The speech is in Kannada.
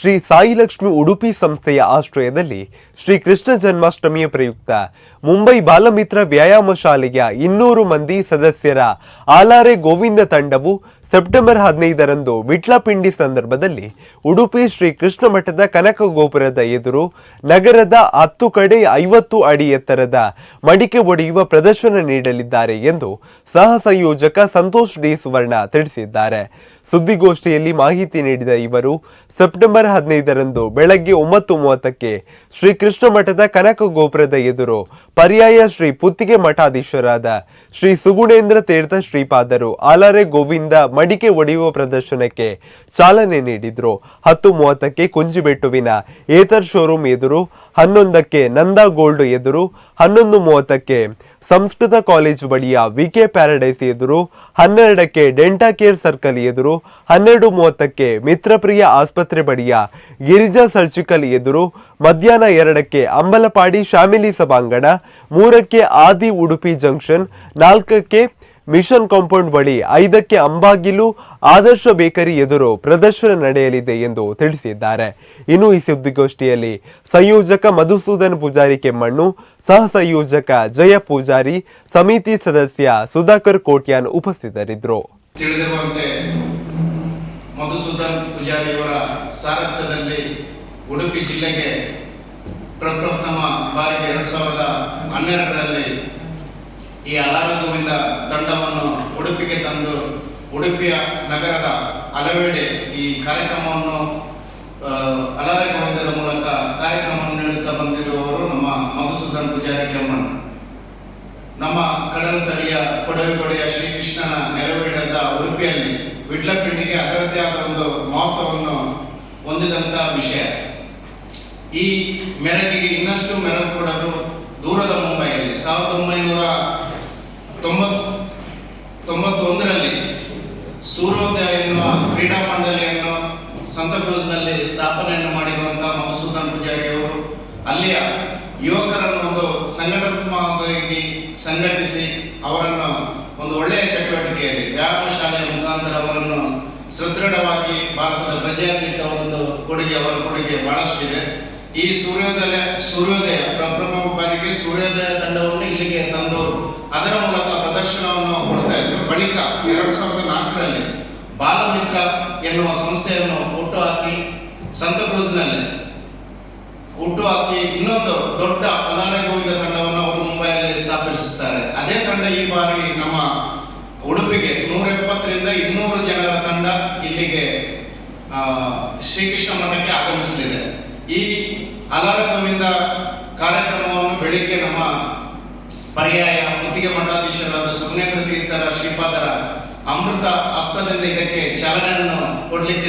ಶ್ರೀ ಸಾಯಿಲಕ್ಷ್ಮಿ ಉಡುಪಿ ಸಂಸ್ಥೆಯ ಆಶ್ರಯದಲ್ಲಿ ಶ್ರೀ ಕೃಷ್ಣ ಜನ್ಮಾಷ್ಟಮಿಯ ಪ್ರಯುಕ್ತ ಮುಂಬೈ ಬಾಲಮಿತ್ರ ವ್ಯಾಯಾಮ ಶಾಲೆಯ ಇನ್ನೂರು ಮಂದಿ ಸದಸ್ಯರ ಆಲಾರೆ ಗೋವಿಂದ ತಂಡವು ಸೆಪ್ಟೆಂಬರ್ ಹದಿನೈದರಂದು ವಿಟ್ಲಪಿಂಡಿ ಸಂದರ್ಭದಲ್ಲಿ ಉಡುಪಿ ಶ್ರೀ ಕೃಷ್ಣ ಮಠದ ಕನಕ ಗೋಪುರದ ಎದುರು ನಗರದ ಹತ್ತು ಕಡೆ ಐವತ್ತು ಅಡಿ ಎತ್ತರದ ಮಡಿಕೆ ಒಡೆಯುವ ಪ್ರದರ್ಶನ ನೀಡಲಿದ್ದಾರೆ ಎಂದು ಸಹ ಸಂಯೋಜಕ ಸಂತೋಷ್ ಡಿ ಸುವರ್ಣ ತಿಳಿಸಿದ್ದಾರೆ. ಸುದ್ದಿಗೋಷ್ಠಿಯಲ್ಲಿ ಮಾಹಿತಿ ನೀಡಿದ ಇವರು, ಸೆಪ್ಟೆಂಬರ್ ಹದಿನೈದರಂದು ಬೆಳಗ್ಗೆ ಒಂಬತ್ತು ಮೂವತ್ತಕ್ಕೆ ಶ್ರೀ ಕೃಷ್ಣ ಮಠದ ಕನಕ ಗೋಪುರದ ಎದುರು ಪರ್ಯಾಯ ಶ್ರೀ ಪುತ್ತಿಗೆ ಮಠಾಧೀಶರಾದ ಶ್ರೀ ಸುಗುಣೇಂದ್ರ ತೀರ್ಥ ಶ್ರೀಪಾದರು ಆಲಾರೆ ಗೋವಿಂದ ಮಡಿಕೆ ಒಡೆಯುವ ಪ್ರದರ್ಶನಕ್ಕೆ ಚಾಲನೆ ನೀಡಿದ್ರು. ಹತ್ತು ಮೂವತ್ತಕ್ಕೆ ಕುಂಜಿಬೆಟ್ಟುವಿನ ಏತರ್ ಶೋರೂಮ್ ಎದುರು, ಹನ್ನೊಂದಕ್ಕೆ ನಂದಾ ಗೋಲ್ಡ್ ಎದುರು, ಹನ್ನೊಂದು ಮೂವತ್ತಕ್ಕೆ ಸಂಸ್ಕೃತ ಕಾಲೇಜು ಬಳಿಯ ವಿಕೆ ಪ್ಯಾರಡೈಸ್ ಎದುರು ಹನ್ನೆರಡಕ್ಕೆ ಡೆಂಟಾ ಕೇರ್ ಸರ್ಕಲ್ ಎದುರು ಹನ್ನೆರಡು ಮೂವತ್ತಕ್ಕೆ ಮಿತ್ರಪ್ರಿಯ ಆಸ್ಪತ್ರೆ ಬಳಿಯ ಗಿರಿಜಾ ಸರ್ಜಿಕಲ್ ಎದುರು ಮಧ್ಯಾಹ್ನ ಎರಡಕ್ಕೆ ಅಂಬಲಪಾಡಿ ಶಾಮಿಲಿ ಸಭಾಂಗಣ, ಮೂರಕ್ಕೆ ಆದಿ ಉಡುಪಿ ಜಂಕ್ಷನ್, ನಾಲ್ಕಕ್ಕೆ ಮಿಷನ್ ಕಾಂಪೌಂಡ್ ಬಳಿ ಐದಕ್ಕೆ ಅಂಬಾಗಿಲು, ಆದರ್ಶ ಬೇಕರಿ ಎದುರು ಪ್ರದರ್ಶನ ನಡೆಯಲಿದೆ ಎಂದು ತಿಳಿಸಿದ್ದಾರೆ. ಇನ್ನು ಈ ಸುದ್ದಿಗೋಷ್ಠಿಯಲ್ಲಿ ಸಂಯೋಜಕ ಮಧುಸೂದನ್ ಪೂಜಾರಿ ಕೆಮ್ಮಣ್ಣು ಸಹ ಸಂಯೋಜಕ ಜಯ ಪೂಜಾರಿ, ಸಮಿತಿ ಸದಸ್ಯ ಸುಧಾಕರ್ ಕೋಟ್ಯಾನ್ ಉಪಸ್ಥಿತರಿದ್ದರು. ಮಧುಸೂದನ್ ಪೂಜಾರಿಯವರ ಸಾರಥ್ಯದಲ್ಲಿ ಉಡುಪಿ ಜಿಲ್ಲೆಗೆ ಪ್ರಪ್ರಥಮ ಬಾರಿಗೆ ಎರಡು ಸಾವಿರದ ಹನ್ನೆರಡರಲ್ಲಿ ಈ ಅಲಾರ ಗೋವಿಂದ ತಂಡವನ್ನು ಉಡುಪಿಗೆ ತಂದು ಉಡುಪಿಯ ನಗರದ ಹಲವೆಡೆ ಈ ಕಾರ್ಯಕ್ರಮವನ್ನು ಅಲಾರ ಗೋವಿಂದದ ಮೂಲಕ ಕಾರ್ಯಕ್ರಮವನ್ನು ನೀಡುತ್ತಾ ಬಂದಿರುವವರು ನಮ್ಮ ಮಧುಸೂದನ್ ಪೂಜಾರಿ ಕೆಮ್ಮಣ್ಣ. ನಮ್ಮ ಕಡಲ ತಡಿಯ ಕೊಡವೆಗೊಡೆಯ ಶ್ರೀಕೃಷ್ಣನ ನೆರವೇಡದ ಉಡುಪಿಯಲ್ಲಿ ವಿಟ್ಲಪಿಂಡಿಗೆ ಅದರದ್ದೇ ಆದ ಒಂದು ಮಹತ್ವವನ್ನು ಹೊಂದಿದಂತಹ ವಿಷಯ. ಈ ಮೆರಗಿಗೆ ಇನ್ನಷ್ಟು ಮೆರಗು ಕೊಡಲು ದೂರದ ಮುಂಬೈಯಲ್ಲಿ ಸಾವಿರದ ಒಂಬೈನೂರ ಸಂತಕ್ರೂಜ್ನಲ್ಲಿ ಸ್ಥಾಪನೆಯನ್ನು ಮಾಡಿರುವಂತಹ ಮಧುಸೂದನ್ ಪೂಜಾರಿ ಅವರು, ಅಲ್ಲಿಯ ಯುವಕರನ್ನು ಒಂದು ಸಂಘಟನಾತ್ಮಕವಾಗಿ ಸಂಘಟಿಸಿ ಅವರನ್ನು ಒಂದು ಒಳ್ಳೆಯ ಚಟುವಟಿಕೆಯಲ್ಲಿ ವ್ಯಾಯಾಮ ಶಾಲೆಯ ಮುಖಾಂತರ ಅವರನ್ನು ಸದೃಢವಾಗಿ ಭಾರತದ ಪ್ರಜೆಯಾಗಲಿಕ್ಕೆ ಒಂದು ಕೊಡುಗೆ, ಅವರ ಕೊಡುಗೆ ಬಹಳಷ್ಟಿದೆ. ಈ ಸೂರ್ಯೋದಯ ಸೂರ್ಯೋದಯ, ಪ್ರಪ್ರಥಮ ಬಾರಿಗೆ ಸೂರ್ಯೋದಯ ತಂಡವನ್ನು ಇಲ್ಲಿಗೆ ತಂದವರು ಅದರ ಮೂಲಕ ಪ್ರದರ್ಶನವನ್ನು ಕೊಡ್ತಾ ಇದ್ರು. ಬಳಿಕ ಎರಡು ಸಾವಿರದ ನಾಲ್ಕರಲ್ಲಿ ಬಾಲಮಿತ್ರ ಎನ್ನುವ ಸಂಸ್ಥೆಯನ್ನು ಹುಟ್ಟುಹಾಕಿ ಹುಟ್ಟು ಹಾಕಿ ಇನ್ನೊಂದು ದೊಡ್ಡ ಅಲಾರ ಗೋವಿಂದ ತಂಡವನ್ನು ಅವರು ಮುಂಬೈಯಲ್ಲಿ ಸ್ಥಾಪಿಸುತ್ತಾರೆ. ಅದೇ ತಂಡ ಈ ಬಾರಿ ನಮ್ಮ ಉಡುಪಿಗೆ ನೂರ ಎಪ್ಪತ್ತರಿಂದ ಇನ್ನೂರು ಜನರ ತಂಡ ಇಲ್ಲಿಗೆ ಶ್ರೀಕೃಷ್ಣ ಮಠಕ್ಕೆ ಆಗಮಿಸಲಿದೆ. ಈ ಅಲಾರ ಗೋವಿಂದ ಕಾರ್ಯಕ್ರಮವನ್ನು ಬೆಳಿಗ್ಗೆ ನಮ್ಮ ಪರ್ಯಾಯ ಮುತ್ತಿಗೆ ಮಠಾಧೀಶರಾದ ಸುಗ್ನೇಂದ್ರ ತೀರ್ಥರ ಶ್ರೀಪಾದರ ಅಮೃತ ಹಸ್ತದಿಂದ ಇದಕ್ಕೆ ಚಾಲನೆಯನ್ನು ಕೊಡಲಿಕ್ಕೆ